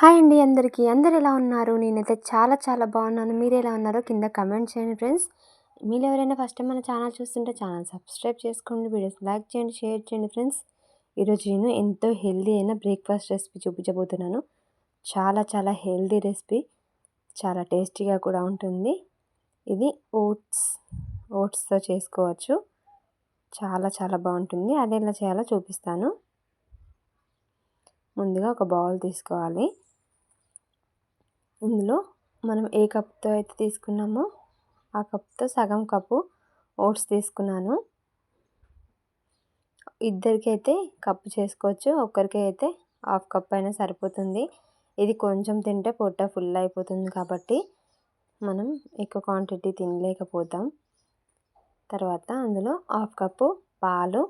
Hi అండి అందరికీ. అందరు ఎలా ఉన్నారు? నేనైతే చాలా చాలా బాగున్నాను. మీరు ఎలా ఉన్నారో కింద కమెంట్ చేయండి ఫ్రెండ్స్. మీరు ఎవరైనా ఫస్ట్ టైం మన ఛానల్ చూస్తుంటే ఛానల్ సబ్స్క్రైబ్ చేసుకోండి వీడియోస్ లైక్ చేయండి షేర్ చేయండి ఫ్రెండ్స్. ఈరోజు నేను ఎంతో హెల్దీ అయిన బ్రేక్ఫాస్ట్ రెసిపీ చూపించబోతున్నాను. చాలా చాలా హెల్దీ రెసిపీ. చాలా టేస్టీగా కూడా ఉంటుంది. ఇది ఓట్స్ ఓట్స్తో చేసుకోవచ్చు. చాలా చాలా బాగుంటుంది. అది ఎలా చేయాలో చూపిస్తాను. ముందుగా ఒక బౌల్ తీసుకోవాలి. ఇందులో మనం ఏ కప్తో అయితే తీసుకున్నామో ఆ కప్తో సగం కప్పు ఓట్స్ తీసుకున్నాను. ఇద్దరికైతే అయితే కప్పు చేసుకోవచ్చు ఒక్కరికి అయితే హాఫ్ కప్ అయినా సరిపోతుంది. ఇది కొంచెం తింటే పొట్ట ఫుల్ అయిపోతుంది కాబట్టి మనం ఎక్కువ క్వాంటిటీ తినలేకపోతాం. తర్వాత అందులో హాఫ్ కప్పు పాలు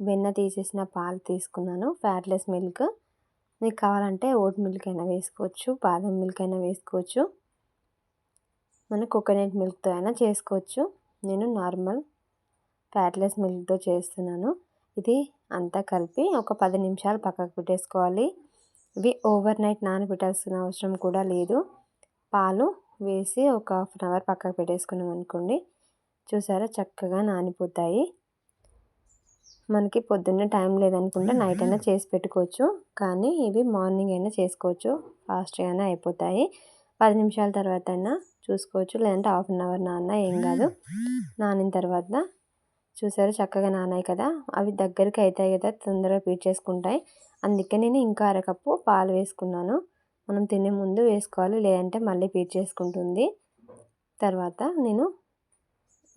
వెన్న తీసేసిన పాలు తీసుకున్నాను ఫ్యాట్లెస్ మిల్క్. మీకు కావాలంటే ఓట్ మిల్క్ అయినా వేసుకోవచ్చు బాదం మిల్క్ అయినా వేసుకోవచ్చు మన కోకోనట్ మిల్క్తో అయినా చేసుకోవచ్చు. నేను నార్మల్ ఫ్యాట్లెస్ మిల్క్తో చేస్తున్నాను. ఇది అంతా కలిపి ఒక పది నిమిషాలు పక్కకు పెట్టేసుకోవాలి. ఇవి ఓవర్ నైట్ నానబెట్టాల్సిన అవసరం కూడా లేదు. పాలు వేసి ఒక హాఫ్ అన్ అవర్ పక్కకు పెట్టేసుకున్నాం అనుకోండి చూసారా చక్కగా నానిపోతాయి. మనకి పొద్దున్నే టైం లేదనుకుంటే నైట్ అయినా చేసి పెట్టుకోవచ్చు. కానీ ఇవి మార్నింగ్ అయినా చేసుకోవచ్చు. ఫాస్ట్గా అయినా అయిపోతాయి. పది నిమిషాల తర్వాత అయినా చూసుకోవచ్చు. లేదంటే హాఫ్ అన్ అవర్ నాన్న ఏం కాదు. నానిన తర్వాత చూసారు చక్కగా నానాయి కదా. అవి దగ్గరికి అవుతాయి కదా తొందరగా పీట్ చేసుకుంటాయి అందుకే నేను ఇంకా అరకప్పు పాలు వేసుకున్నాను. మనం తినే ముందు వేసుకోవాలి. లేదంటే మళ్ళీ పీట్ చేసుకుంటుంది తర్వాత నేను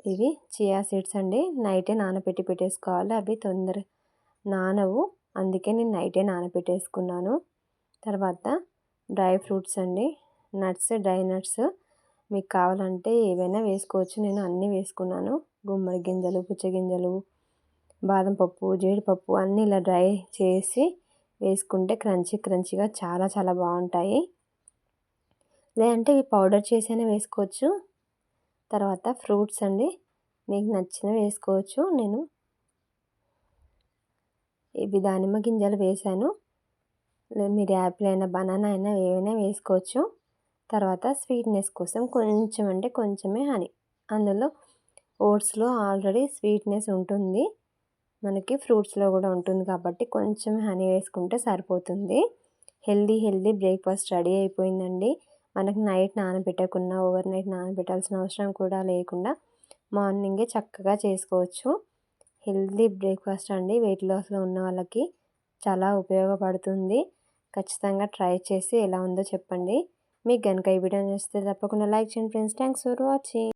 ఇవి చియా సీడ్స్ అండి. నైటే నానబెట్టి పెట్టేసుకోవాలి. అవి తొందర నానవు. అందుకే నేను నైటే నానబెట్టేసుకున్నాను. తర్వాత డ్రై ఫ్రూట్స్ అండి. నట్స్ డ్రై నట్స్ మీకు కావాలంటే ఏవైనా వేసుకోవచ్చు. నేను అన్నీ వేసుకున్నాను. గుమ్మడి గింజలు పుచ్చగింజలు బాదం పప్పు జీడిపప్పు అన్నీ ఇలా డ్రై చేసి వేసుకుంటే క్రంచీ క్రంచీగా చాలా చాలా బాగుంటాయి. లేదంటే ఇవి పౌడర్ చేసైనా వేసుకోవచ్చు. తర్వాత ఫ్రూట్స్ అండి. మీకు నచ్చినవి వేసుకోవచ్చు. నేను ఇవి దానిమ్మ గింజలు వేసాను. మీరు యాపిల్ అయినా బనానా అయినా ఏవైనా వేసుకోవచ్చు. తర్వాత స్వీట్నెస్ కోసం కొంచెం అంటే కొంచెమే హనీ. అందులో ఓట్స్లో ఆల్రెడీ స్వీట్నెస్ ఉంటుంది. మనకి ఫ్రూట్స్లో కూడా ఉంటుంది కాబట్టి కొంచెం హనీ వేసుకుంటే సరిపోతుంది. హెల్దీ హెల్దీ బ్రేక్ఫాస్ట్ రెడీ అయిపోయిందండి. మనకి నైట్ నానబెట్టకుండా ఓవర్ నైట్ నానబెట్టాల్సిన అవసరం కూడా లేకుండా మార్నింగే చక్కగా చేసుకోవచ్చు. హెల్దీ బ్రేక్ఫాస్ట్ అండి. వెయిట్ లాస్లో ఉన్న వాళ్ళకి చాలా ఉపయోగపడుతుంది. ఖచ్చితంగా ట్రై చేసి ఎలా ఉందో చెప్పండి. మీకు కనుక ఈ వీడియో నచ్చితే తప్పకుండా లైక్ చేయండి ఫ్రెండ్స్. Thanks for watching.